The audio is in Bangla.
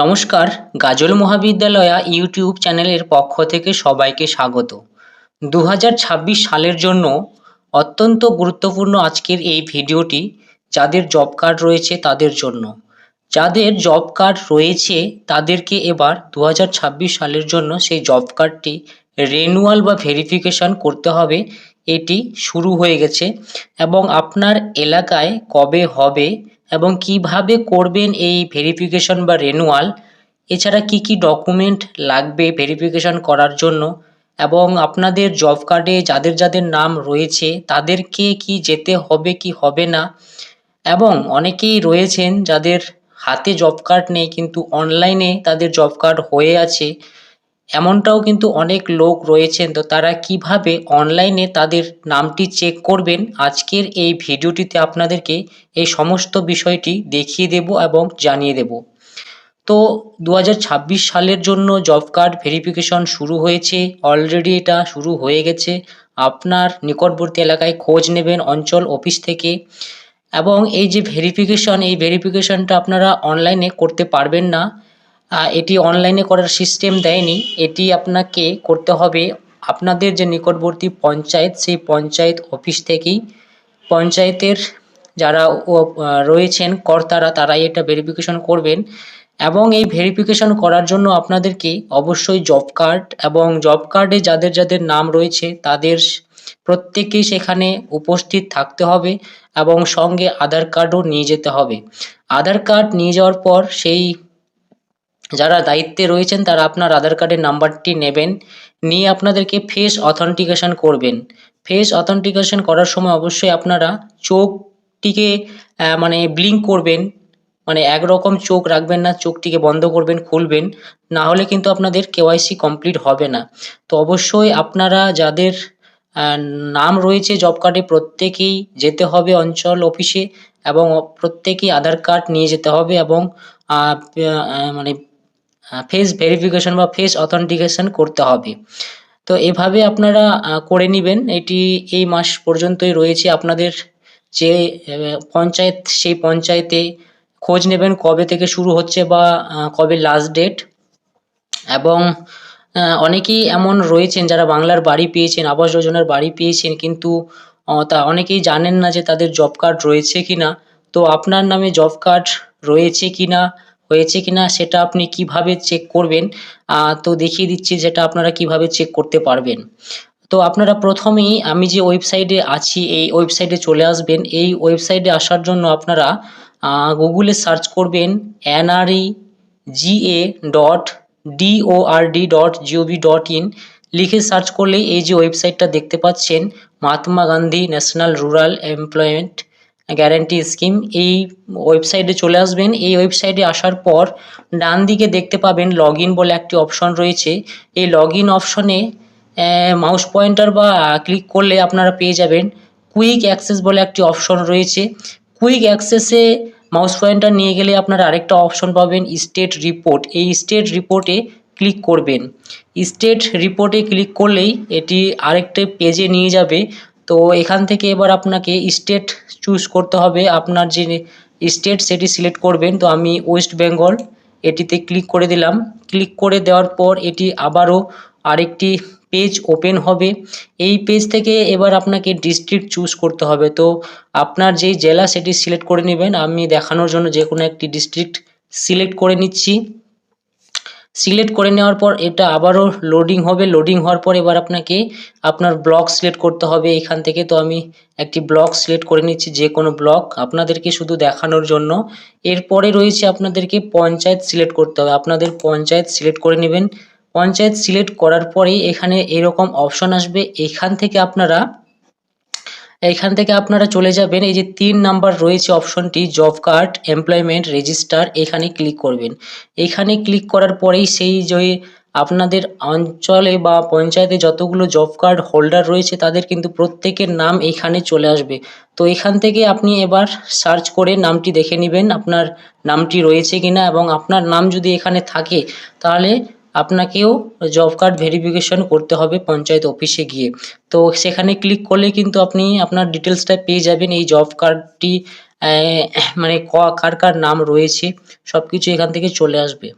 নমস্কার, গাজল মহাবিদ্যালয়া ইউটিউব চ্যানেলের পক্ষ থেকে সবাইকে স্বাগত। দু হাজার ছাব্বিশ সালের জন্য অত্যন্ত গুরুত্বপূর্ণ আজকের এই ভিডিওটি যাদের জব কার্ড রয়েছে তাদের জন্য। যাদের জব কার্ড রয়েছে তাদেরকে এবার দু হাজার ছাব্বিশ সালের জন্য সেই জব কার্ডটি রেনুয়াল বা ভেরিফিকেশান করতে হবে। এটি শুরু হয়ে গেছে এবং আপনার এলাকায় কবে হবে এবং কীভাবে করবেন এই ভেরিফিকেশন বা রেনুয়াল এছাড়া কি কি ডকুমেন্ট লাগবে ভেরিফিকেশন করার জন্য, এবং আপনাদের জব কার্ডে যাদের যাদের নাম রয়েছে, তাদেরকে কি যেতে হবে, কি হবে না, এবং অনেকেই রয়েছেন যাদের হাতে জব কার্ড নেই, কিন্তু অনলাইনে তাদের জব কার্ড হয়ে আছে এমনটাও কিন্তু অনেক লোক রয়েছেন। তো তারা কীভাবে অনলাইনে তাদের নামটি চেক করবেন? আজকের এই ভিডিওটিতে আপনাদেরকে এই সমস্ত বিষয়টি দেখিয়ে দেব এবং জানিয়ে দেব। তো দু হাজার ছাব্বিশ সালের জন্য জব কার্ড ভেরিফিকেশন শুরু হয়েছে। অলরেডি এটা শুরু হয়ে গেছে। আপনার নিকটবর্তী এলাকায় খোঁজ নেবেন অঞ্চল অফিস থেকে। এবং এই যে ভেরিফিকেশন এই ভেরিফিকেশনটা আপনারা অনলাইনে করতে পারবেন না। এটি অনলাইনে করার সিস্টেম দেয়নি। এটি আপনাকে করতে হবে আপনাদের যে নিকটবর্তী পঞ্চায়েত, সেই পঞ্চায়েত অফিস থেকেই। পঞ্চায়েতের যারা রয়েছেন কর্তারা, তারাই এটা ভেরিফিকেশন করবেন। এবং এই ভেরিফিকেশন করার জন্য আপনাদেরকে অবশ্যই জব কার্ড এবং জব কার্ডে যাদের যাদের নাম রয়েছে, তাদের প্রত্যেকেই সেখানে উপস্থিত থাকতে হবে এবং সঙ্গে আধার কার্ডও নিয়ে যেতে হবে। আধার কার্ড নিয়ে যাওয়ার পর সেই যারা দায়িত্বে রয়েছেন তারা আপনার আধার কার্ডের নাম্বারটি নেবেন। নিয়ে আপনাদেরকে ফেস অথেন্টিকেশন করবেন। ফেস অথেন্টিকেশন করার সময় অবশ্যই আপনারা চোখটিকে মানে ব্লিঙ্ক করবেন। মানে একরকম চোখ রাখবেন না, চোখটিকে বন্ধ করবেন, খুলবেন। না হলে কিন্তু আপনাদের কেওয়াইসি কমপ্লিট হবে না। তো অবশ্যই আপনারা যাদের নাম রয়েছে জব কার্ডে প্রত্যেকেই যেতে হবে অঞ্চল অফিসে এবং প্রত্যেকেই আধার কার্ড নিয়ে যেতে হবে এবং মানে ফেস ভেরিফিকেশন বা ফেস অথেন্টিকেশন করতে হবে। তো এভাবে আপনারা করে নেবেন। এটি এই মাস পর্যন্তই রয়েছে। আপনাদের যে পঞ্চায়েত, সেই পঞ্চায়েতে খোঁজ নেবেন কবে থেকে শুরু হচ্ছে বা কবে লাস্ট ডেট এবং অনেকেই এমন রয়েছেন যারা বাংলার বাড়ি পেয়েছেন, আবাস যোজনার বাড়ি পেয়েছেন, কিন্তু তা অনেকেই জানেন না যে তাদের জব কার্ড রয়েছে কি না তো আপনার নামে জব কার্ড রয়েছে কি না হয়েছে কি না সেটা আপনি কীভাবে চেক করবেন? তো দেখিয়ে দিচ্ছি যেটা আপনারা কীভাবে চেক করতে পারবেন। তো আপনারা প্রথমেই আমি যে ওয়েবসাইটে আছি, এই ওয়েবসাইটে চলে আসবেন। এই ওয়েবসাইটে আসার জন্য আপনারা গুগলে সার্চ করবেন N R E G A dot D O R D dot G O V dot in লিখে সার্চ করলেই এই যে ওয়েবসাইটটা দেখতে পাচ্ছেন, Mahatma Gandhi national rural employment guarantee scheme এই ওয়েবসাইটে চলে আসবেন। এই ওয়েবসাইটে আসার পর ডান দিকে দেখতে পাবেন লগ বলে একটি অপশন রয়েছে। এই লগ অপশনে মাউস পয়েন্টার বা ক্লিক করলে আপনারা পেয়ে যাবেন কুইক অ্যাক্সেস বলে একটি অপশন রয়েছে। কুইক অ্যাক্সেসে মাউস পয়েন্টার নিয়ে গেলে আপনারা আরেকটা অপশন পাবেন স্টেট রিপোর্ট এই স্টেট রিপোর্টে ক্লিক করবেন। স্টেট রিপোর্টে ক্লিক করলেই এটি আরেকটা পেজে নিয়ে যাবে। তো এখান থেকে এবার আপনাকে স্টেট চুজ করতে হবে। আপনার যে স্টেট সেটি সিলেক্ট করবেন। তো আমি ওয়েস্ট বেঙ্গল এটিতে ক্লিক করে দিলাম। ক্লিক করে দেওয়ার পর এটি আবারও আরেকটি পেজ ওপেন হবে। এই পেজ থেকে এবার আপনাকে ডিস্ট্রিক্ট চুজ করতে হবে। তো আপনার যেই জেলা সেটি সিলেক্ট করে নেবেন। আমি দেখানোর জন্য যে কোনো একটি ডিস্ট্রিক্ট সিলেক্ট করে নিচ্ছি। সিলেক্ট করে নেওয়ার পর এটা আবারও লোডিং হবে। লোডিং হওয়ার পর এবার আপনাকে আপনার ব্লক সিলেক্ট করতে হবে এখান থেকে। তো আমি একটি ব্লক সিলেক্ট করে নিচ্ছি যে কোনো ব্লক আপনাদেরকে শুধু দেখানোর জন্য। এরপরে রয়েছে আপনাদেরকে পঞ্চায়েত সিলেক্ট করতে হবে। আপনাদের পঞ্চায়েত সিলেক্ট করে নেবেন। পঞ্চায়েত সিলেক্ট করার পরেই এখানে এরকম অপশন আসবে। এখান থেকে আপনারা এখান থেকে আপনারা চলে যাবেন। এই যে তিন নাম্বার রয়েছে অপশনটি, জব কার্ড, এমপ্লয়মেন্ট রেজিস্টার। এখানে ক্লিক করবেন। এখানে ক্লিক করার পরেই সেই যে আপনাদের অঞ্চলে বা পঞ্চায়েতে যতগুলো জব কার্ড হোল্ডার রয়েছে, তাদের কিন্তু প্রত্যেকের নাম এখানে চলে আসবে। তো এখান থেকে আপনি এবার সার্চ করে নামটি দেখে নেবেন, আপনার নামটি রয়েছে কিনা এবং আপনার নাম যদি এখানে থাকে, তাহলে আপনাকেও জব কার্ড ভেরিফিকেশন করতে হবে পঞ্চায়েত অফিসে গিয়ে। তো সেখানে ক্লিক করলে কিন্তু আপনি আপনার ডিটেলসটা পেয়ে যাবেন। এই জব কার্ডটি মানে কার কার নাম রয়েছে সব কিছু এখান থেকে চলে আসবে।